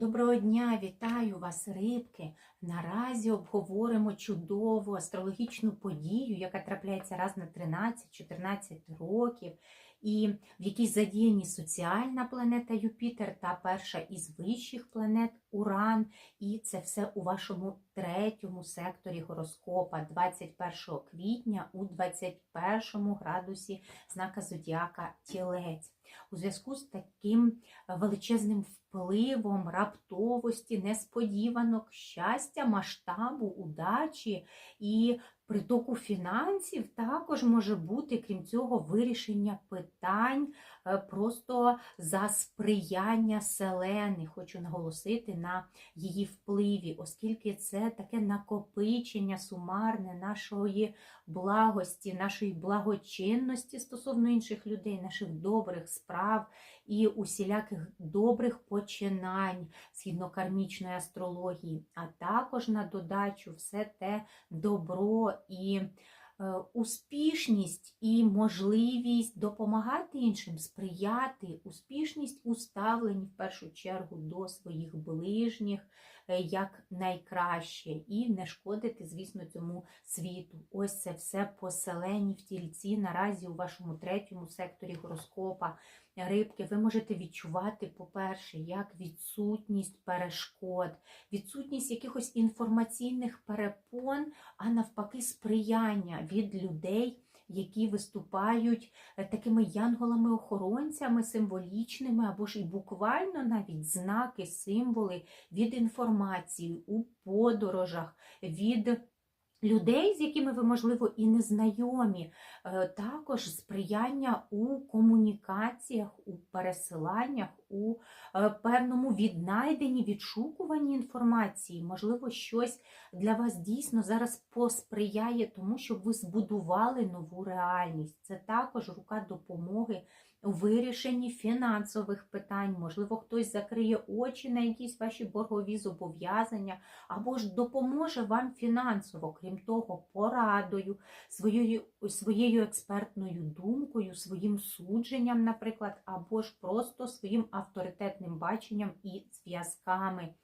Доброго дня, вітаю вас, рибки. Наразі обговоримо чудову астрологічну подію, яка трапляється раз на 13-14 років, і в якій задіяні соціальна планета Юпітер та перша із вищих планет Уран. І це все у вашому третьому секторі гороскопа 21 квітня у 21 градусі знака Зодіака Тілець. У зв'язку з таким величезним впливом, раптовості, несподіванок, щастя, масштабу, удачі і притоку фінансів також може бути, крім цього, вирішення питань е, просто за сприяння селени. Хочу наголосити на її впливі, оскільки це таке накопичення сумарне нашої благості, нашої благочинності стосовно інших людей, наших добрих справ і усіляких добрих починань згідно кармічної астрології, а також на додачу все те добро і е, успішність і можливість допомагати іншим, сприяти, успішність у ставленні в першу чергу до своїх ближніх е, як найкраще, і не шкодити, звісно, цьому світу. Ось це все поселені в тільці наразі у вашому третьому секторі гороскопа. Рибки, ви можете відчувати, по-перше, як відсутність перешкод, відсутність якихось інформаційних перепон, а навпаки, сприяння від людей, які виступають е, такими янголами-охоронцями, символічними, або ж і буквально навіть знаки, символи від інформації у подорожах, від людей, з якими ви, можливо, і не знайомі, е, також сприяння у комунікаціях, у пересиланнях, у е, певному віднайденні, відшукуванні інформації. Можливо, щось для вас дійсно зараз посприяє тому, щоб ви збудували нову реальність. Це також рука допомоги у вирішенні фінансових питань. Можливо, хтось закриє очі на якісь ваші боргові зобов'язання, або ж допоможе вам фінансово, крім того, порадою, своєю, своєю експертною думкою, своїм судженням, наприклад, або ж просто своїм авторитетним баченням і зв'язками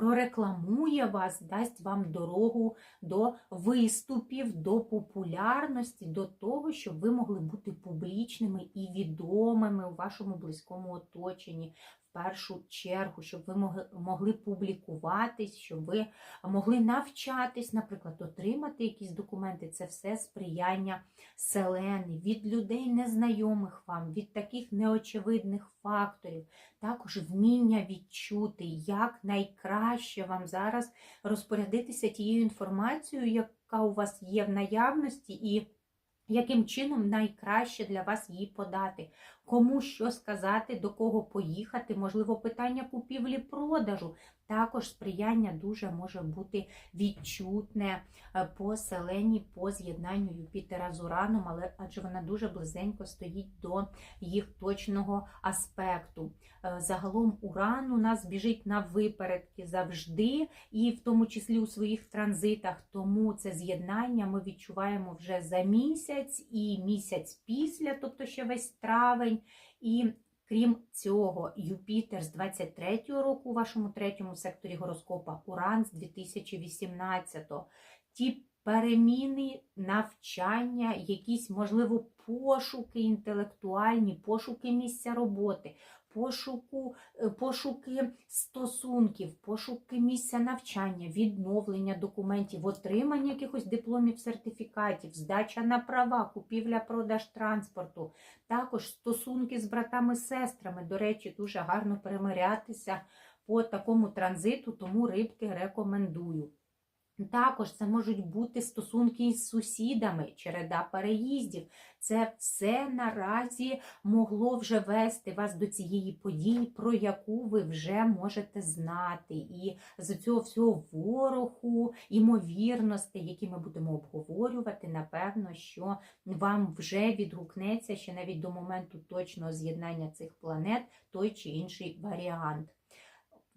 прорекламує вас, дасть вам дорогу до виступів, до популярності, до того, щоб ви могли бути публічними і відомими у вашому близькому оточенні. Першу чергу, щоб ви могли, могли публікуватись, щоб ви могли навчатись, наприклад, отримати якісь документи. Це все сприяння селени, від людей незнайомих вам, від таких неочевидних факторів, також вміння відчути, як найкраще вам зараз розпорядитися тією інформацією, яка у вас є в наявності, і яким чином найкраще для вас її подати, кому що сказати, до кого поїхати, можливо, питання купівлі-продажу. Також сприяння дуже може бути відчутне е, по селені, по з'єднанню Юпітера з Ураном, але адже вона дуже близенько стоїть до їх точного аспекту. Е, загалом Уран у нас біжить на випередки завжди, і в тому числі у своїх транзитах. Тому це з'єднання ми відчуваємо вже за місяць і місяць після, тобто ще весь травень. І крім цього, Юпітер з 23-го року у вашому третьому секторі гороскопа, Уран з 2018-го. Ті переміни, навчання, якісь, можливо, пошуки інтелектуальні, пошуки місця роботи, пошуку, е, пошуки стосунків, пошуки місця навчання, відновлення документів, отримання якихось дипломів, сертифікатів, здача на права, купівля-продаж транспорту, також стосунки з братами-сестрами. До речі, дуже гарно перемирятися по такому транзиту, тому рибки рекомендую. Також це можуть бути стосунки із сусідами, череда переїздів. Це все наразі могло вже вести вас до цієї події, про яку ви вже можете знати. І з цього всього вороху, імовірностей, які ми будемо обговорювати, напевно, що вам вже відгукнеться ще навіть до моменту точного з'єднання цих планет той чи інший варіант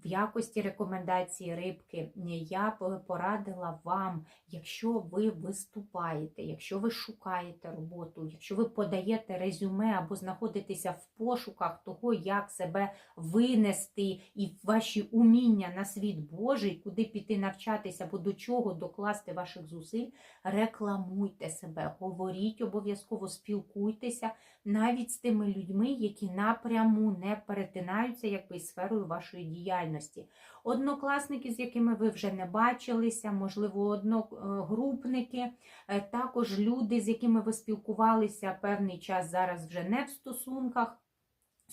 в якості рекомендації рибки я порадила вам, якщо ви виступаєте, якщо ви шукаєте роботу, якщо ви подаєте резюме або знаходитеся в пошуках того, як себе винести і ваші уміння на світ Божий, куди піти навчатися, або до чого докласти ваших зусиль, рекламуйте себе, говоріть обов'язково, спілкуйтеся навіть з тими людьми, які напряму не перетинаються якби сферою вашої діяльності. Однокласники, з якими ви вже не бачилися, можливо, одногрупники, е, також люди, з якими ви спілкувалися певний час зараз вже не в стосунках.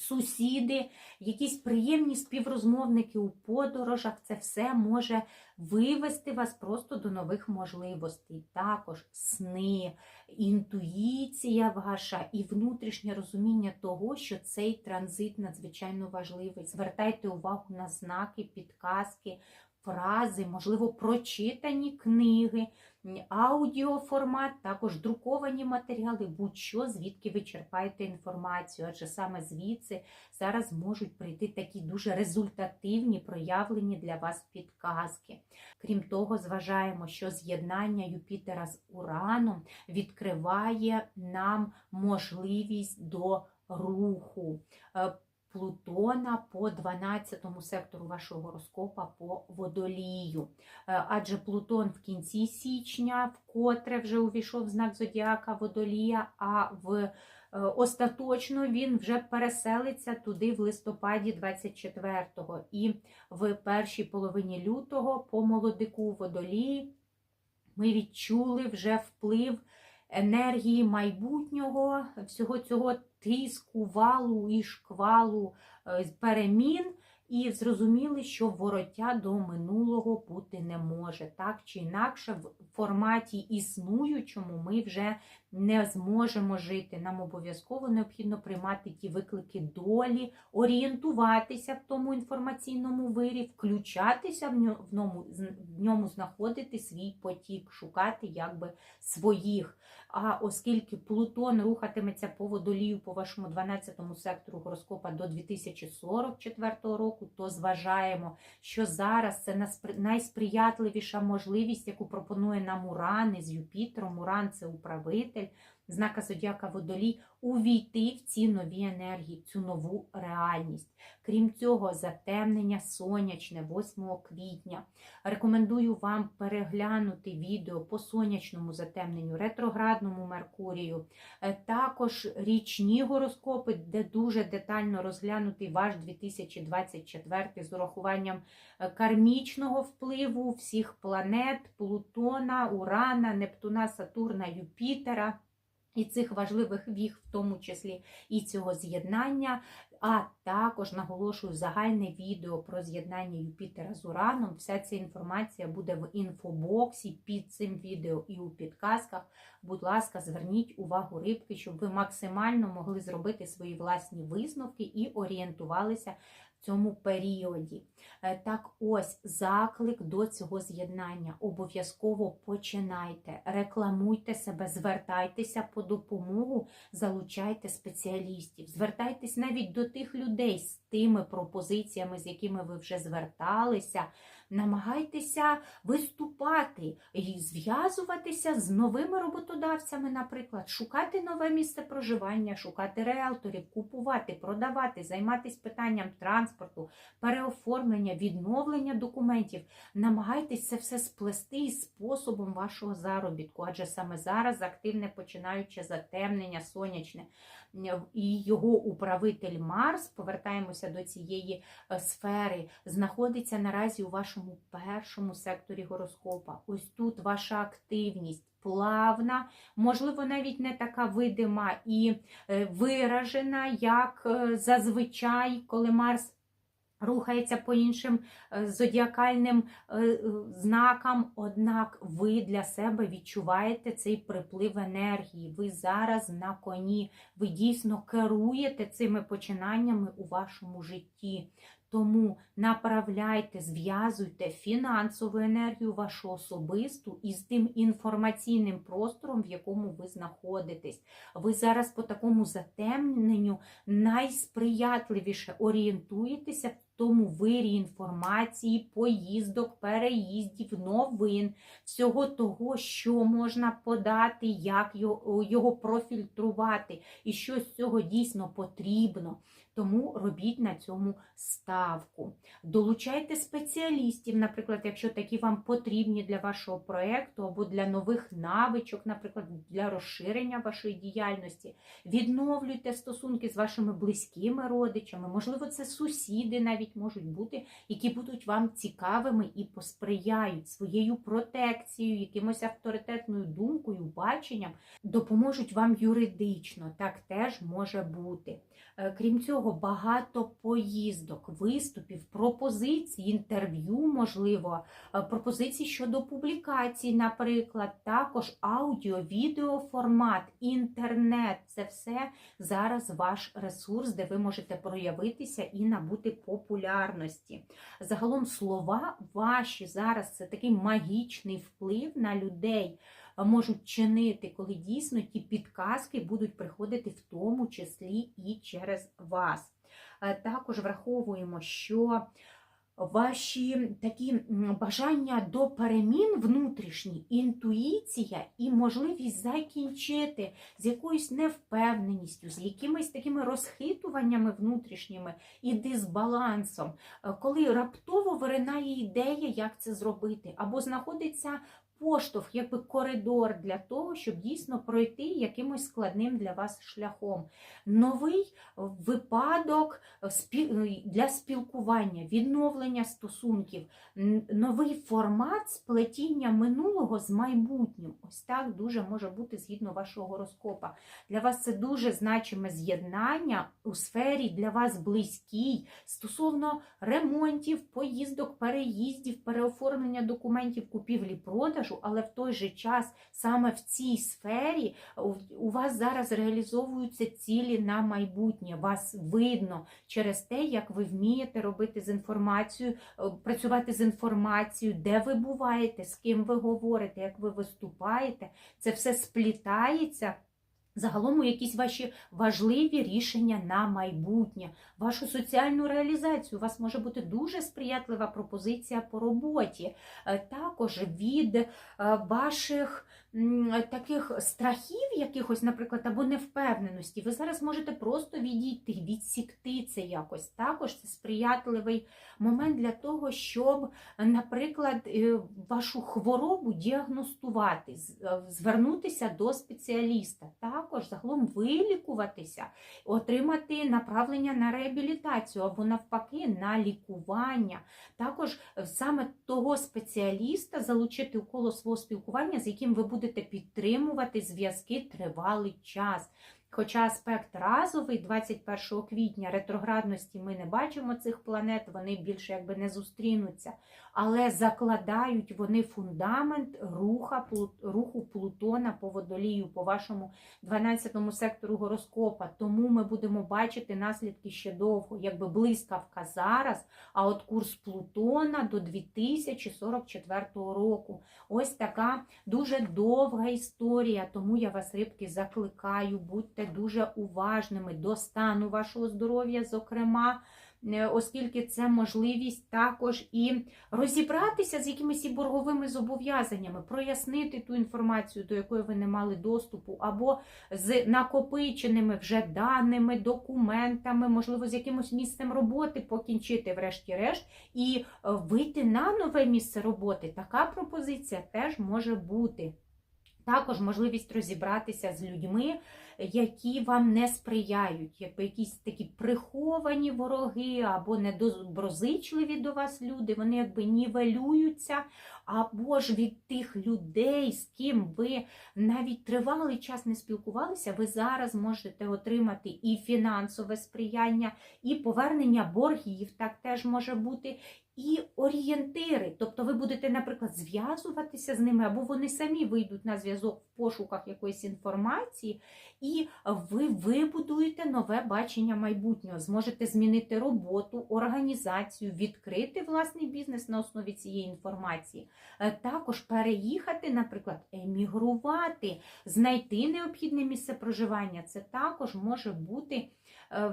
Сусіди, якісь приємні співрозмовники у подорожах, це все може вивести вас просто до нових можливостей. Також сни, інтуїція ваша і внутрішнє розуміння того, що цей транзит надзвичайно важливий. Звертайте увагу на знаки, підказки, фрази, можливо, прочитані книги, аудіоформат, також друковані матеріали, будь-що, звідки ви черпаєте інформацію, адже саме звідси зараз можуть прийти такі дуже результативні проявлені для вас підказки. Крім того, зважаємо, що з'єднання Юпітера з Ураном відкриває нам можливість до руху. Плутона по 12 сектору вашого гороскопа по водолію. Е, Адже Плутон в кінці січня, вкотре вже увійшов знак Зодіака Водолія, а в е, остаточно він вже переселиться туди в листопаді 24-го. І в першій половині лютого по молодику Водолії ми відчули вже вплив енергії майбутнього, всього цього тиску, валу і шквалу е, перемін, і зрозуміли, що вороття до минулого бути не може. Так чи інакше, в форматі існуючому ми вже не зможемо жити. Нам обов'язково необхідно приймати ті виклики долі, орієнтуватися в тому інформаційному вирі, включатися в ньому, в ньому знаходити свій потік, шукати якби своїх. А оскільки Плутон рухатиметься по водолію по вашому 12 сектору гороскопа до 2044 року, то зважаємо, що зараз це найсприятливіша можливість, яку пропонує нам Уран із Юпітером. Уран це управитель знака Зодіака Водолій увійти в ці нові енергії, цю нову реальність. Крім цього, затемнення сонячне 8 квітня. Рекомендую вам переглянути відео по сонячному затемненню, ретроградному Меркурію, е, також річні гороскопи, де дуже детально розглянутий ваш 2024 з урахуванням е, кармічного впливу всіх планет, Плутона, Урана, Нептуна, Сатурна, Юпітера. І цих важливих віх, в тому числі і цього з'єднання, а також наголошую загальне відео про з'єднання Юпітера з Ураном. Вся ця інформація буде в інфобоксі під цим відео і у підказках. Будь ласка, зверніть увагу рибки, щоб ви максимально могли зробити свої власні висновки і орієнтувалися цьому періоді. Е, так ось заклик до цього з'єднання. Обов'язково починайте, рекламуйте себе, звертайтеся по допомогу, залучайте спеціалістів, звертайтесь навіть до тих людей з тими пропозиціями, з якими ви вже зверталися намагайтеся виступати і зв'язуватися з новими роботодавцями, наприклад, шукати нове місце проживання, шукати реалторів, купувати, продавати, займатися питанням транспорту, переоформлення, відновлення документів. Намагайтесь це все сплести із способом вашого заробітку, адже саме зараз активне починаюче затемнення сонячне і його управитель Марс, повертаємося до цієї е, сфери, знаходиться наразі у вашому першому секторі гороскопа. Ось тут ваша активність. Плавна, можливо, навіть не така видима і е, виражена, як е, зазвичай, коли Марс рухається по іншим е, зодіакальним знакам, однак ви для себе відчуваєте цей приплив енергії. Ви зараз на коні, ви дійсно керуєте цими починаннями у вашому житті. Тому направляйте, зв'язуйте фінансову енергію вашу особисту із тим інформаційним простором, в якому ви знаходитесь. Ви зараз по такому затемненню найсприятливіше орієнтуєтеся в тому вирі інформації, поїздок, переїздів, новин, всього того, що можна подати, як його, профільтрувати, і що з цього дійсно потрібно. Тому робіть на цьому ставку. Долучайте спеціалістів, наприклад, якщо такі вам потрібні для вашого проєкту або для нових навичок, наприклад, для розширення вашої діяльності. Відновлюйте стосунки з вашими близькими родичами, можливо, це сусіди навіть можуть бути, які будуть вам цікавими і посприяють своєю протекцією, якимось авторитетною думкою, баченням, допоможуть вам юридично. Так теж може бути. Е, Крім цього, багато поїздок, виступів, пропозицій, інтерв'ю, можливо, е, пропозицій щодо публікацій, наприклад, також аудіо, відео формат, інтернет це все зараз ваш ресурс, де ви можете проявитися і набути популярності. Загалом слова ваші зараз це такий магічний вплив на людей можуть чинити, коли дійсно ті підказки будуть приходити в тому числі і через вас. Е, Також враховуємо, що ваші такі бажання до перемін внутрішні, інтуїція і можливість закінчити з якоюсь невпевненістю, з якимись такими розхитуваннями внутрішніми і дисбалансом, Е, коли раптово виринає ідея, як це зробити, або знаходиться поштовх, якби коридор для того, щоб дійсно пройти якимось складним для вас шляхом. Новий випадок для спілкування, відновлення стосунків, новий формат сплетіння минулого з майбутнім. Ось так дуже може бути згідно вашого гороскопа. Для вас це дуже значиме з'єднання у сфері для вас близькій стосовно ремонтів, поїздок, переїздів, переоформлення документів, купівлі, продажу, але в той же час саме в цій сфері у- у вас зараз реалізовуються цілі на майбутнє. Вас видно через те, як ви вмієте робити з інформацією, е, працювати з інформацією, де ви буваєте, з ким ви говорите, як ви виступаєте. Це все сплітається. Загалом у якісь ваші важливі рішення на майбутнє, вашу соціальну реалізацію. У вас може бути дуже сприятлива пропозиція по роботі. Е, Також від е, ваших таких страхів, якихось, наприклад, або невпевненості, ви зараз можете просто відійти, відсікти це якось. Також це сприятливий момент для того, щоб, наприклад, е, вашу хворобу діагностувати, е, звернутися до спеціаліста. Також загалом вилікуватися, отримати направлення на реабілітацію або навпаки на лікування. Також е, саме того спеціаліста залучити у коло свого спілкування, з яким ви будете підтримувати зв'язки тривалий час. Хоча аспект разовий 21 квітня ретроградності ми не бачимо цих планет, вони більше якби не зустрінуться, але закладають вони фундамент руха, руху Плутона по водолію, по вашому 12 сектору гороскопа. Тому ми будемо бачити наслідки ще довго, якби блискавка зараз, а от курс Плутона до 2044 року. Ось така дуже довга історія, тому я вас, рибки, закликаю, будьте дуже уважними до стану вашого здоров'я, зокрема, е, оскільки це можливість також і розібратися з якимись і борговими зобов'язаннями, прояснити ту інформацію, до якої ви не мали доступу, або з накопиченими вже даними, документами, можливо, з якимось місцем роботи покінчити, врешті-решт, і е, вийти на нове місце роботи. Така пропозиція теж може бути. Також можливість розібратися з людьми, які вам не сприяють, якби якісь такі приховані вороги або недоброзичливі до вас люди, вони якби нівелюються, або ж від тих людей, з ким ви навіть тривалий час не спілкувалися, ви зараз можете отримати і фінансове сприяння, і повернення боргів, так теж може бути. І орієнтири, тобто ви будете, наприклад, зв'язуватися з ними, або вони самі вийдуть на зв'язок в пошуках якоїсь інформації, і ви вибудуєте нове бачення майбутнього, зможете змінити роботу, організацію, відкрити власний бізнес на основі цієї інформації, Е, також переїхати, наприклад, емігрувати, знайти необхідне місце проживання. Це також може бути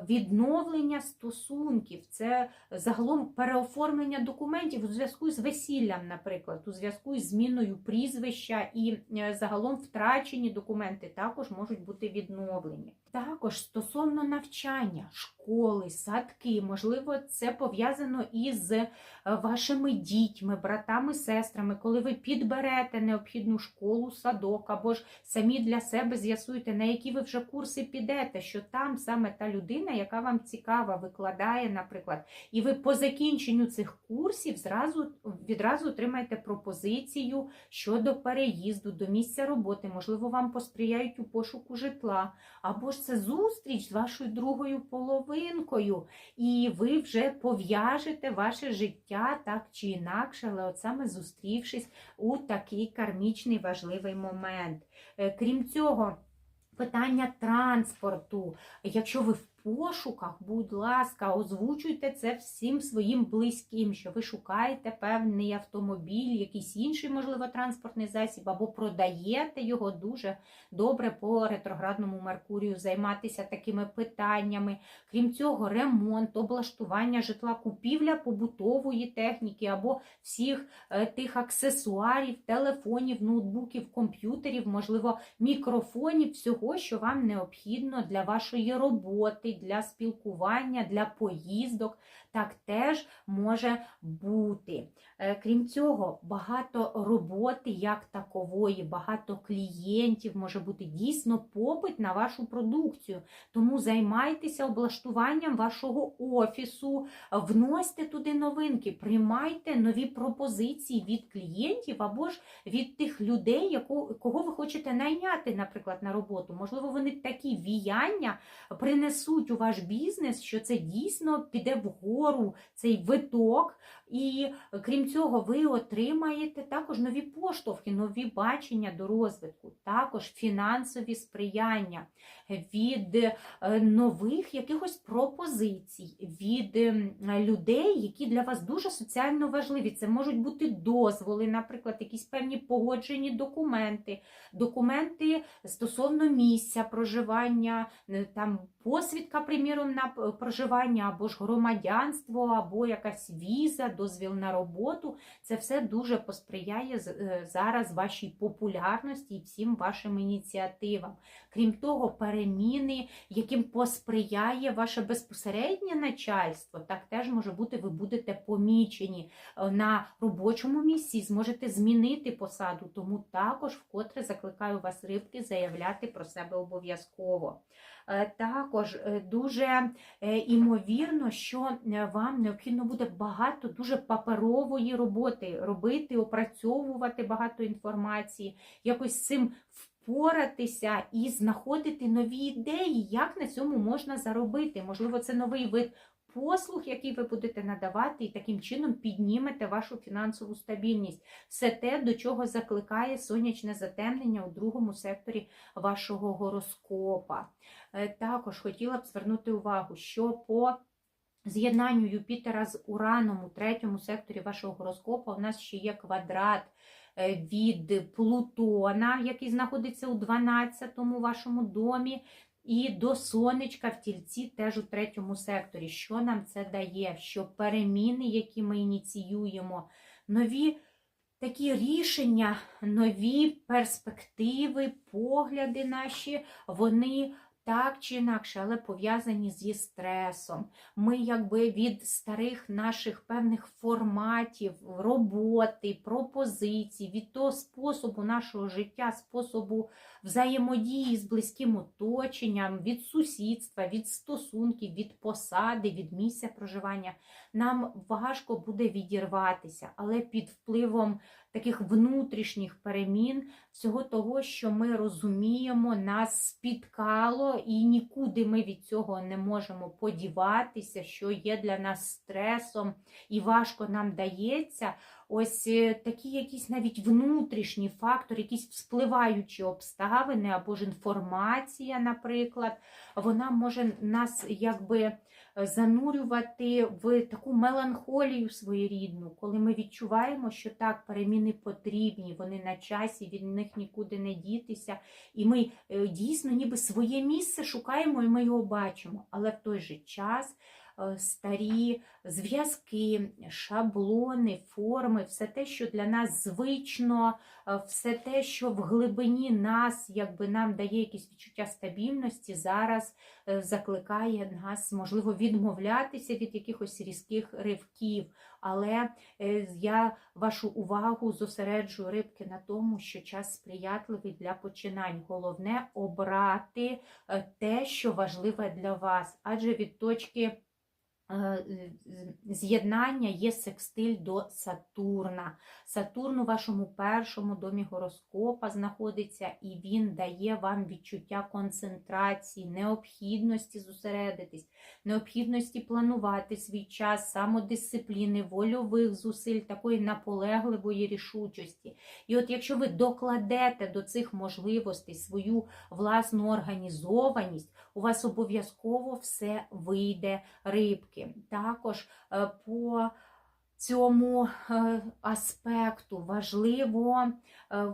відновлення стосунків, це загалом переоформлення документів у зв'язку з весіллям, наприклад, у зв'язку з зміною прізвища і е, загалом втрачені документи також можуть бути відновлені. Також стосовно навчання, школи, садки, можливо, це пов'язано із е, вашими дітьми, братами, сестрами, коли ви підберете необхідну школу, садок, або ж самі для себе з'ясуєте, на які ви вже курси підете, що там саме та людина, яка вам цікава, викладає, наприклад, і ви по закінченню цих курсів зразу відразу отримаєте пропозицію щодо переїзду до місця роботи. Можливо, вам посприяють у пошуку житла, або ж це зустріч з вашою другою половинкою, і ви вже пов'яжете ваше життя так чи інакше, але от саме зустрівшись у такий кармічний важливий момент. Е, Крім цього, питання транспорту. Якщо ви в пошуках, будь ласка, озвучуйте це всім своїм близьким, що ви шукаєте певний автомобіль, якийсь інший, можливо, транспортний засіб, або продаєте його дуже добре по ретроградному Меркурію, займатися такими питаннями. Крім цього, ремонт, облаштування житла, купівля побутової техніки або всіх е, тих аксесуарів, телефонів, ноутбуків, комп'ютерів, можливо, мікрофонів, всього, що вам необхідно для вашої роботи, для спілкування, для поїздок. Так теж може бути. Е, Крім цього, багато роботи як такової, багато клієнтів може бути дійсно попит на вашу продукцію. Тому займайтеся облаштуванням вашого офісу, вносьте туди новинки, приймайте нові пропозиції від клієнтів або ж від тих людей, кого ви хочете найняти, наприклад, на роботу. Можливо, вони такі віяння принесуть у ваш бізнес, що це дійсно піде вгору цей виток. І крім цього, ви отримаєте також нові поштовхи, нові бачення до розвитку, також фінансові сприяння від е, нових якихось пропозицій, від ем, людей, які для вас дуже соціально важливі. Це можуть бути дозволи, наприклад, якісь певні погоджені документи, документи стосовно місця проживання, е, там посвідка, приміром, на проживання, або ж громадянство, або якась віза, дозвіл на роботу. Це все дуже посприяє е, зараз вашій популярності і всім вашим ініціативам. Крім того, переміни, яким посприяє ваше безпосереднє начальство, так теж може бути, ви будете помічені е, на робочому місці, зможете змінити посаду. Тому також вкотре закликаю вас, рибки, заявляти про себе обов'язково. Е, Також е, дуже е, імовірно, що вам необхідно буде багато дуже паперової роботи робити, опрацьовувати багато інформації, якось з цим впоратися і знаходити нові ідеї, як на цьому можна заробити. Можливо, це новий вид послуг, який ви будете надавати, і таким чином піднімете вашу фінансову стабільність. Все те, до чого закликає сонячне затемнення у другому секторі вашого гороскопа. Е, Також хотіла б звернути увагу, що по з'єднанню Юпітера з Ураном у третьому секторі вашого гороскопа у нас ще є квадрат е, від Плутона, який знаходиться у 12-му вашому домі. І до сонечка в тільці теж у третьому секторі. Що нам це дає? Що переміни, які ми ініціюємо, нові такі рішення, нові перспективи, погляди наші, вони так чи інакше, але пов'язані зі стресом. Ми якби від старих наших певних форматів роботи, пропозицій, від того способу нашого життя, способу взаємодії з близьким оточенням, від сусідства, від стосунків, від посади, від місця проживання, нам важко буде відірватися, але під впливом таких внутрішніх перемін, всього того, що ми розуміємо, нас спіткало, і нікуди ми від цього не можемо подіватися, що є для нас стресом і важко нам дається. Ось е, такі якісь навіть внутрішні фактори, якісь вспливаючі обставини або ж інформація, наприклад, вона може нас якби е, занурювати в таку меланхолію своєрідну, коли ми відчуваємо, що так, переміни потрібні, вони на часі, від них нікуди не дітися. І ми е, дійсно ніби своє місце шукаємо і ми його бачимо. Але в той же час старі зв'язки, шаблони, форми, все те, що для нас звично, е, все те, що в глибині нас, якби нам дає якесь відчуття стабільності, зараз е, закликає нас, можливо, відмовлятися від якихось різких ривків. Але е, я вашу увагу зосереджую рибки на тому, що час сприятливий для починань. Головне обрати е, те, що важливе для вас, адже від точки. Е, З'єднання є секстиль до Сатурна. Сатурн у вашому першому домі гороскопа знаходиться, і він дає вам відчуття концентрації, необхідності зосередитись, необхідності планувати свій час, самодисципліни, вольових зусиль, такої наполегливої рішучості. І от якщо ви докладете до цих можливостей свою власну організованість, у вас обов'язково все вийде рибки. Також е, по цьому е, аспекту важливо е,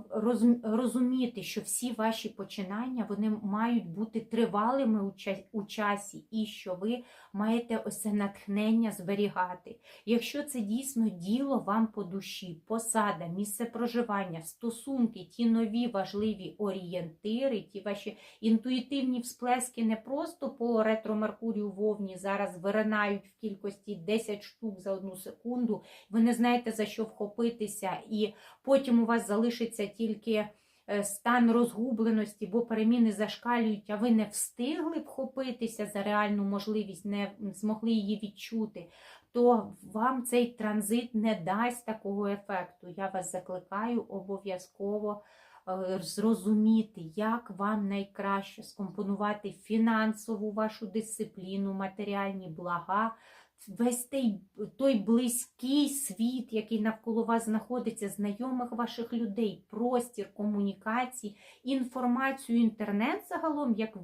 розуміти, що всі ваші починання вони мають бути тривалими у часі, і що ви маєте ось це натхнення зберігати. Якщо це дійсно діло вам по душі, посада, місце проживання, стосунки, ті нові важливі орієнтири, ті ваші інтуїтивні всплески не просто по ретро Меркурію вовні зараз виринають в кількості 10 штук за одну секунду, ви не знаєте за що вхопитися, і потім у вас залишиться тільки е, стан розгубленості, бо переміни зашкалюють, а ви не встигли вхопитися за реальну можливість, не змогли її відчути. То вам цей транзит не дасть такого ефекту. Я вас закликаю обов'язково е, зрозуміти, як вам найкраще скомпонувати фінансову вашу дисципліну, матеріальні блага, весь той, той близький світ, який навколо вас знаходиться, знайомих ваших людей, простір комунікації, інформацію, інтернет загалом, як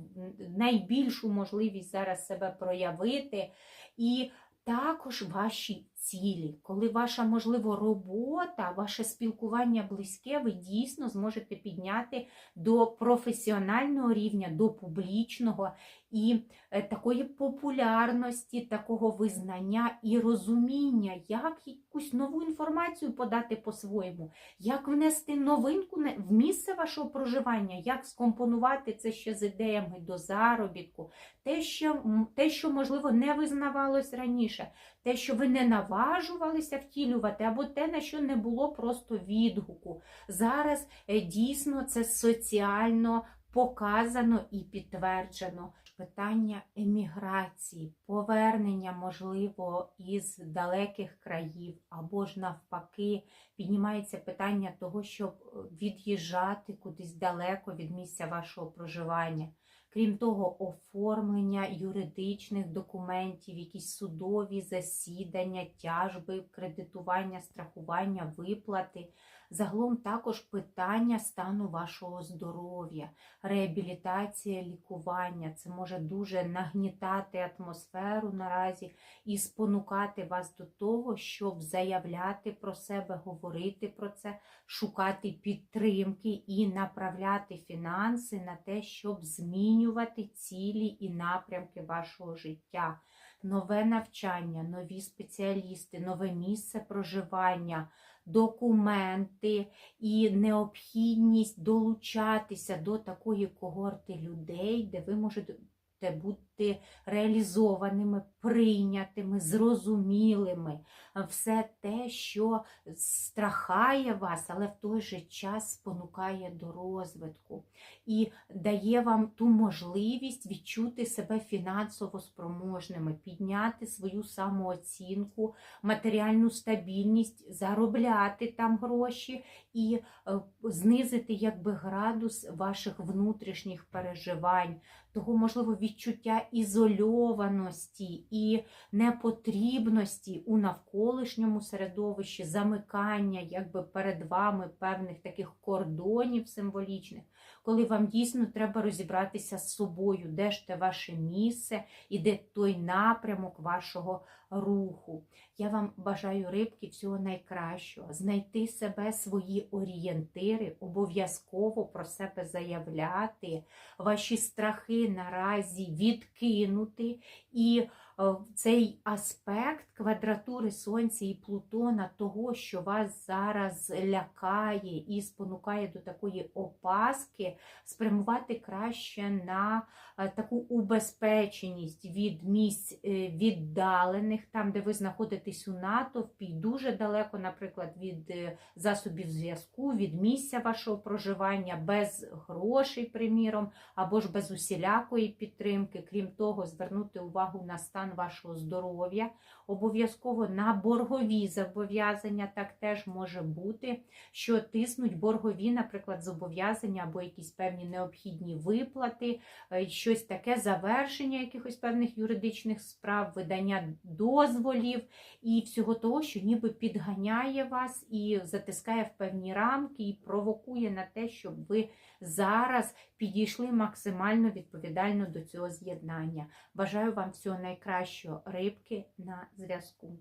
найбільшу можливість зараз себе проявити. І також ваші цілі, коли ваша, можливо, робота, ваше спілкування близьке, ви дійсно зможете підняти до професіонального рівня, до публічного і е, такої популярності, такого визнання і розуміння, як якусь нову інформацію подати по-своєму, як внести новинку в місце вашого проживання, як скомпонувати це ще з ідеями до заробітку, те, що, те, що можливо не визнавалось раніше, те, що ви не наважувалися втілювати, або те, на що не було просто відгуку. Зараз е, дійсно це соціально показано і підтверджено. Питання еміграції, повернення, можливо, із далеких країв, або ж навпаки, піднімається питання того, щоб е, від'їжджати кудись далеко від місця вашого проживання. Крім того, оформлення юридичних документів, якісь судові засідання, тяжби, кредитування, страхування, виплати. Загалом також питання стану вашого здоров'я, реабілітація, лікування. Це може дуже нагнітати атмосферу наразі і спонукати вас до того, щоб заявляти про себе, говорити про це, шукати підтримки і направляти фінанси на те, щоб змінювати цілі і напрямки вашого життя. Нове навчання, нові спеціалісти, нове місце проживання, документи і необхідність долучатися до такої когорти людей, де ви можете бути реалізованими, прийнятими, зрозумілими. Все те, що страхає вас, але в той же час спонукає до розвитку і дає вам ту можливість відчути себе фінансово спроможними, підняти свою самооцінку, матеріальну стабільність, заробляти там гроші і е, знизити якби градус ваших внутрішніх переживань, того, можливо, відчуття ізольованості і непотрібності у навколишньому середовищі, замикання якби перед вами певних таких кордонів символічних, коли вам дійсно треба розібратися з собою, де ж те ваше місце і де той напрямок вашого руху. Я вам бажаю рибки всього найкращого, знайти себе, свої орієнтири, обов'язково про себе заявляти, ваші страхи наразі відкинути і цей аспект квадратури Сонця і Плутона, того, що вас зараз лякає і спонукає до такої опаски, спрямувати краще на е, таку убезпеченість від місць е, віддалених, там, де ви знаходитесь у натовпі, дуже далеко, наприклад, від е, засобів зв'язку, від місця вашого проживання, без грошей, приміром, або ж без усілякої підтримки. Крім того, звернути увагу на стан вашого здоров'я, обов'язково на боргові зобов'язання, так теж може бути, що тиснуть боргові, наприклад, зобов'язання або якісь певні необхідні виплати, е, щось таке завершення якихось певних юридичних справ, видання дозволів і всього того, що ніби підганяє вас і затискає в певні рамки, і провокує на те, щоб ви зараз підійшли максимально відповідально до цього з'єднання. Бажаю вам всього найкращого рибки на зв'язку.